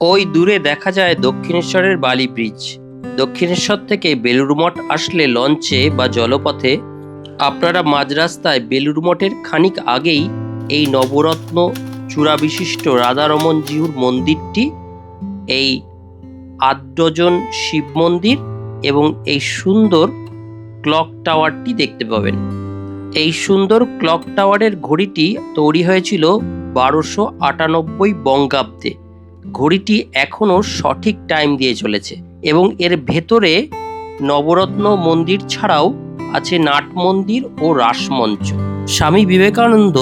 ওই দূরে দেখা যায় দক্ষিণেশ্বরের বালি ব্রিজ দক্ষিণেশ্বর থেকে বেলুড় মঠ আসলে লঞ্চে বা জলপথে। আপনারা মাঝ রাস্তায় বেলুড় মঠের খানিক আগেই এই নবরত্ন চূড়া বিশিষ্ট রাধারমন জিউর মন্দিরটি, এই আট ডজন শিব মন্দির এবং এই সুন্দর ক্লক টাওয়ারটি দেখতে পাবেন। এই সুন্দর ক্লক টাওয়ারের ঘড়িটি তৈরি হয়েছিল বারোশো আটানব্বই বঙ্গাব্দে। ঘড়িটি এখনও সঠিক টাইম দিয়ে চলেছে এবং এর ভেতরে নবরত্ন মন্দির ছাড়াও আছে নাট মন্দির ও রাসমঞ্চ স্বামী বিবেকানন্দ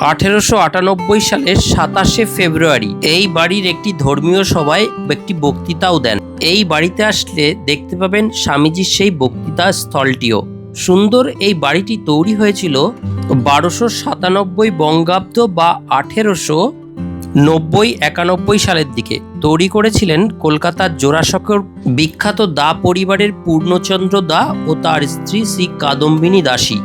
আঠেরোশো আটানব্বই সালের সাতাশে ফেব্রুয়ারি এই বাড়ির একটি ধর্মীয় সভায় একটি বক্তৃতাও দেন। এই বাড়িতে আসলে দেখতে পাবেন স্বামীজির সেই বক্তৃতা স্থলটিও। সুন্দর এই বাড়িটি তৈরি হয়েছিল বারোশো সাতানব্বই বঙ্গাব্দ বা আঠেরোশো নব্বই একানব্বই সালের দিকে তৈরি করেছিলেন কলকাতার জোড়াসাঁকোর বিখ্যাত দা পরিবারের পূর্ণচন্দ্র দা ও তার স্ত্রী শ্রী কাদম্বিনী দাসী।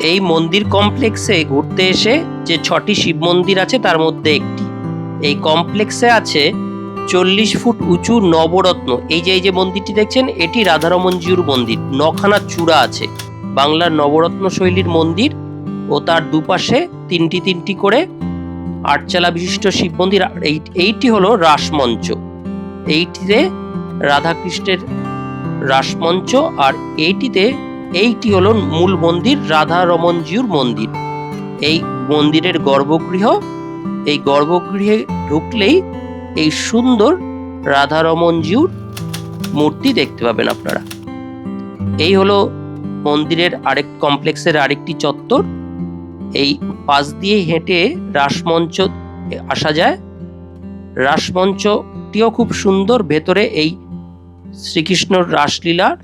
এই মন্দির কমপ্লেক্সে ঘুরতে এসে যে ছটি শিব মন্দির আছে তার মধ্যে একটি। এই কমপ্লেক্সে আছে চল্লিশ ফুট উঁচু নবরত্ন। এই যে এই যে মন্দিরটি দেখছেন, এটি রাধারমনজিউর মন্দির। নখানা চূড়া আছে। বাংলার নবরত্ন শৈলীর মন্দির ও তার দুপাশে তিনটি তিনটি করে আটচালা বিশিষ্ট শিব মন্দির এইটি হলো রাসমঞ্চ। এইটিতে রাধাকৃষ্ণের রাসমঞ্চ, আর এইটিতে, এইটি হলো মূল মন্দির রাধা রমনজিউর মন্দির। এই মন্দিরের গর্ভগৃহ, এই গর্ভগৃহে ঢুকলেই এই সুন্দর রাধা রমনজিউর মূর্তি দেখতে পাবেন আপনারা। এই হলো মন্দিরের আরেক, কমপ্লেক্সের আরেকটি চত্বর। এই পাশ দিয়ে হেঁটে রাসমঞ্চ আসা যায়। রাসমঞ্চটিও খুব সুন্দর। ভেতরে এই শ্রীকৃষ্ণর রাসলীলার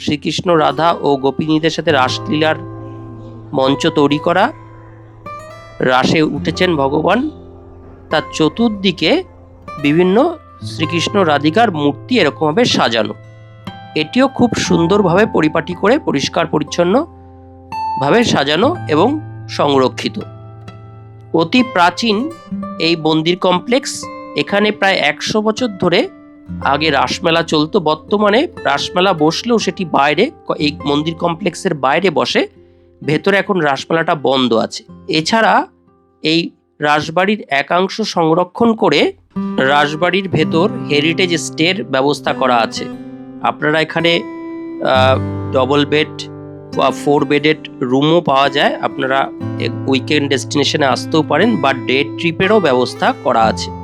শ্রীকৃষ্ণ রাধা ও গোপিনীদের সাথে রাসলীলার মঞ্চ তৈরি করা। রাসে উঠেছেন ভগবান। তার চতুর্দিকে বিভিন্ন শ্রীকৃষ্ণ রাধিকার মূর্তি এরকমভাবে সাজানো। এটিও খুব সুন্দরভাবে পরিপাটি করে, পরিষ্কার, পরিচ্ছন্নভাবে সাজানো এবং সংরক্ষিত। অতি প্রাচীন এই মন্দির কমপ্লেক্স এখানে প্রায় একশো বছর ধরে আগে রাসমেলা চলতো। বর্তমানে রাসমেলা বসলেও সেটি বাইরে, এই মন্দির কমপ্লেক্সের বাইরে বসে। ভেতরে এখন রাসমেলাটা বন্ধ আছে। এছাড়া এই রাসবাড়ির একাংশ সংরক্ষণ করে রাসবাড়ির ভেতর হেরিটেজ স্টের ব্যবস্থা করা আছে। আপনারা এখানে ডবল বেড বা ফোর বেডেড রুমও পাওয়া যায়। আপনারা উইকেন্ড ডেস্টিনেশনে আসতেও পারেন বা ডে ট্রিপেরও ব্যবস্থা করা আছে।